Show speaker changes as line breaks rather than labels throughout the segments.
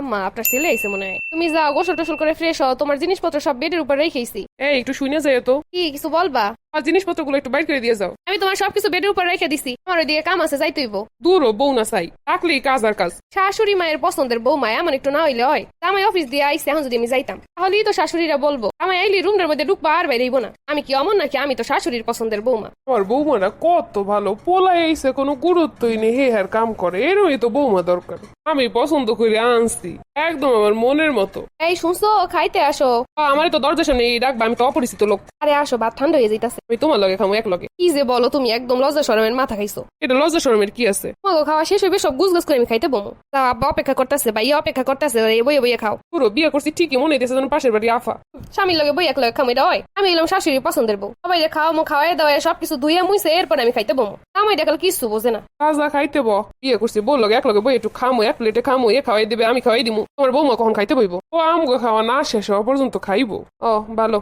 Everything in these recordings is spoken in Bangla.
আম্মা, আপনার ছেলে আইছে মনে হয়। তুমি যাও গোসল টোসল করে ফ্রেশ হও, তোমার জিনিসপত্র সব বেডের উপর রেখেছি
এই একটু শুনে যায় তো।
কি কিছু বলবা?
আর জিনিসপত্রগুলো একটু বাইর করে দিয়ে যাও।
আমি তোমার সবকিছু বেডের উপর রেখে দিছি। আমার ওইদিকে কাম আছে যাই তুইব
দূর বউ না চাই। থাকলেই কাজ আর কাজ।
শাশুড়ি মায়ের পছন্দের বউ মায় আমার একটু না হইলে হয়। জামাই অফিস দিয়ে আইসে এখন যদি আমি যাইতাম তাহলেই তো শাশুড়িরা বলব আমি আইলি রুমের মধ্যে ঢুকবা আর বাইরেইব না। আমি কি অমন নাকি? আমি তো শাশুড়ির পছন্দের বৌমা
আমার বৌমারা কত ভালো পোলাই এসে কোনো গুরুত্বই নেই। হে হার কাম করে এরই তো বৌমা দরকার। আমি পছন্দ করে আনছি একদম আমার মনের মতো।
এই শুনছো? খাইতে আসো।
আমার তো দরজার সামনে এই রাখবা আমি তো অপরিচিত লোক।
আরে আসো ভাত ঠান্ডা হয়ে যাইতাছে।
আমি তোমার লগে খামো এক লগে।
কি যে বলো তুমি একদম লজ্জা সরমের মাথা খাইছো।
এটা লজ্জা শরমের কি আছে?
তোমাকে খাওয়া শেষ হইবে সব গুছ করে আমি খাইতে বমো। তা আব্বা অপেক্ষা করতেছে বা ইয়ে অপেক্ষা করতেছে এই বইয়ে বইয়ে খাও।
পুরো বিয়ে করছি ঠিকই মনে হইতেছে যেন পাশের বাড়ি আফা।
স্বামীর লগে বই এক লগে খামো এটা হয়। আমি এলাম শাশুড়ির পছন্দের বউ। সবাই খাওয়া মো খাওয়াই দাওয়াই সবকিছু ধুয়ে মুইছে এরপর আমি খাইতে বমো। আমি দেখাল কিছু বোঝে না।
কাজা খাইতে ব। বিয়ে করছি বল লগে এক লগে বই একটু খামো এক প্লেটে খামো এ খাওয়াই দিবে আমি খাওয়াই দিমু। তোমার বৌমা কখন খাইতে বইব? ও আমগো খাওয়া না শেষ হওয়া পর্যন্ত খাইবো। ও ভালো।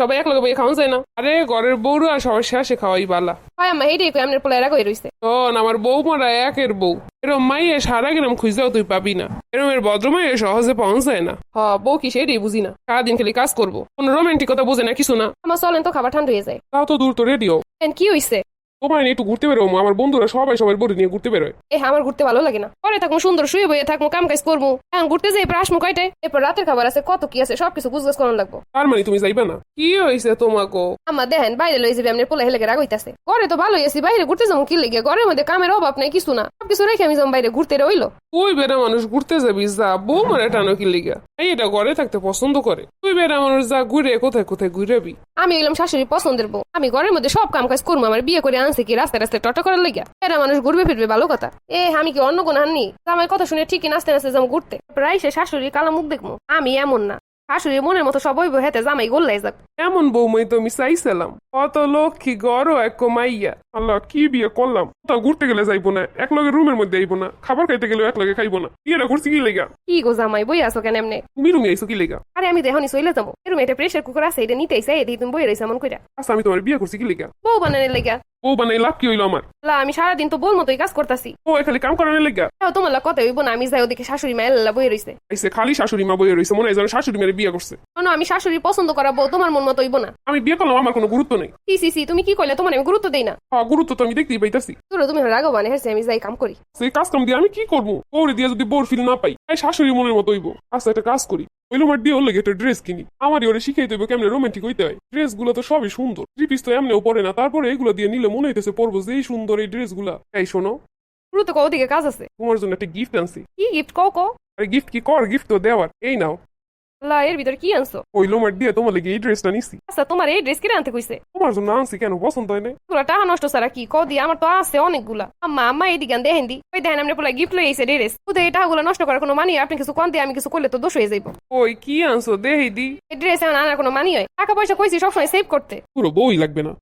সবাই এক লগে বই খাওয়া যায় না? আরে ঘরের বউরা আর সবার শেষে খাওয়াই বালা।
হয় আমার এইটাই কই আমার পোলা এরা কই রইছে
তখন আমার বৌমারা একের বউ। এরম মাইয়ে সারা গ্রাম খুঁজতেও তুই পাবি না। এরম এর ভদ্রমাইয়ে সহজে পাওয়া যায় না। হ বউ কি সেটাই বুঝি না। সারাদিন খালি কাজ করব। কোনো রোমান্টিকতা বোঝে না কিছু না।
আমার চলেন তো খাবার ঠান্ডা হয়ে যায়।
তাও তো দূর তো রেডিও
কি হইছে?
তোমার নিয়ে একটু ঘুরতে বেরো আমার বন্ধুরা সবাই সবাই বড়ি নিয়ে ঘুরতে বেরোয়।
এ আমার ঘুরতে ভালো লাগে না। পরে থাকব সুন্দর শুয়ে বইয়ে থাকব কাম কাজ করব। এখন ঘুরতে যাই এরপর আসব কয়টায়? এরপর রাতের খাবার আছে কত কি আছে সবকিছু গুজগাছ করানো লাগবো।
তার মানে তুমি যাইবে না? কি হয়েছে তোমাকে?
আমার দেখেন বাইরে লই যাবে আমি পোলা হেলে রাগ হইতাছে। ঘরে তো ভালোই আছি বাইরে ঘুরতে যাব কি লেগে? ঘরের মধ্যে কামের অভাব নাই কিছু না। সবকিছু রেখে আমি যাব বাইরে ঘুরতে রইল
তুই বেড়া মানুষ ঘুরতে যাবি, যা বউ মারে টানো কি লিগা? এই এটা ঘরে থাকতে পছন্দ করে। তুই বেড়া মানুষ যা ঘুরে, কোথায় কোথায় ঘুরাবি?
আমি এলাম শাশুড়ি পছন্দের বউ। আমি ঘরের মধ্যে সব কাম কাজ করব, আমার বিয়ে করে আনছে কি, রাস্তায় রাস্তায় টটা করার লেগে? বেড়া মানুষ ঘুরবে, ফিরবে, ভালো কথা। এ, আমি কি অন্য কোন হাননি? আমার কথা শুনে ঠিকই নাচতে নাচতে যাব ঘুরতে। প্রায় সে শাশুড়ি কালা মুখ দেখব। আমি এমন না। শাশুড়ির মনের মতো সবই হেতে জামাই গোল্লাই যাক।
এমন বৌমাই তো আমি চাইছিলাম। কত লক্ষ্মী গড় এক মাইয়া আল্লাহ কি বিয়ে করলাম? তা ঘুরতে গেলে যাইবো না। এক লগে রুমের মধ্যে আইবো না। খাবার খাইতে গেলেও এক লগে খাইবো না। বিয়েটা করছি কি লেগা?
কি গো জামাই বই আসো কেন এমনি?
তুমি রুমে আইসো কি লেগা?
আরে আমি দেখনি সইলে যাব। এরকম এটা প্রেসার কুকার আছে এটা নিতে এসে এদিকে তুমি বই রয়েছে এমন কইরা।
আচ্ছা আমি তোমার বিয়ে করছি কি লেগা?
বউ বানানোর লেগা।
বউ বানাই লাভ কি হইল আমার?
লা আমি সারাদিন তো বল মতোই কাজ করতেছি।
ও খালি কাম করানোর লেগা?
তাও তোমার কথা হইব না আমি যাই ওদিকে শাশুড়ি মায়ের লা বই রইছে।
আইসে খালি শাশুড়ি মা বইয়ে রয়েছে মনে হয় যেন শাশুড়ি মেরে বিয়ে করছে।
শোনো আমি শাশুড়ি পছন্দ করা বউ তোমার মন মতো হইব না।
আমি বিয়ে করলাম আমার কোনো গুরুত্ব নেই।
সি সি সি তুমি কি কইলে? তোমার আমি গুরুত্ব দেই না।
হ্যাঁ গুরুত্ব তো আমি দেখতেই পাইতাছি।
তোরা তুমি রাগবানে হেসে আমি যাই কাম করি।
সেই কাজ কাম দিয়ে আমি কি করব? বউরে দিয়ে যদি বোর ফিল না পাই তাই শাশুড়ি মনের মতো হইব। আচ্ছা একটা কাজ করি। ওইলো লোমার দিয়ে ওর লেগে একটা ড্রেস কিনি। আমারই ওরে শিখিয়ে দেবো কেমনে রোমান্টিক হইতে হয়। ড্রেসগুলো তো সবই সুন্দর। থ্রি পিস তো এমনিও পরে না তারপরে এগুলো দিয়ে নিলে মনে হইতেছে পরবো যে সুন্দর এই ড্রেসগুলা এই শোনো।
তো কও ওদিকে কাজ আছে।
তোমার জন্য একটা গিফট আনছি।
কি গিফট কও কও।
আরে গিফট কি? কর গিফট তো দেওয়ার। এই নাও।
লা এর ভিতর কি আনছো?
দিয়ে তোমার লাগি এই ড্রেসটা নিছি।
আচ্ছা তোমার এই ড্রেস কিনে আনতে কইছে?
তোমার জন্য আনছি কেন? পছন্দ হয় না
তোরা টাকা নষ্ট সারা কি? কও দি আমার তো আছে অনেকগুলা। আম্মা আম্মা এই দিগান দেখেন দি। ওই দেখেন আমরা পোলা গিফট লই আইছে ড্রেস তো এই টাকাগুলো নষ্ট করার কোনো মানি আপনি কিছু কোন দিয়ে আমি কিছু করলে তো দোষ হয়ে যাইব।
ওই কি আনছো? দেহি দি।
এই ড্রেস আনার কোনো মানি হয়? টাকা পয়সা কইছি সবসময় সেভ করতে।
পুরো বই লাগবে না।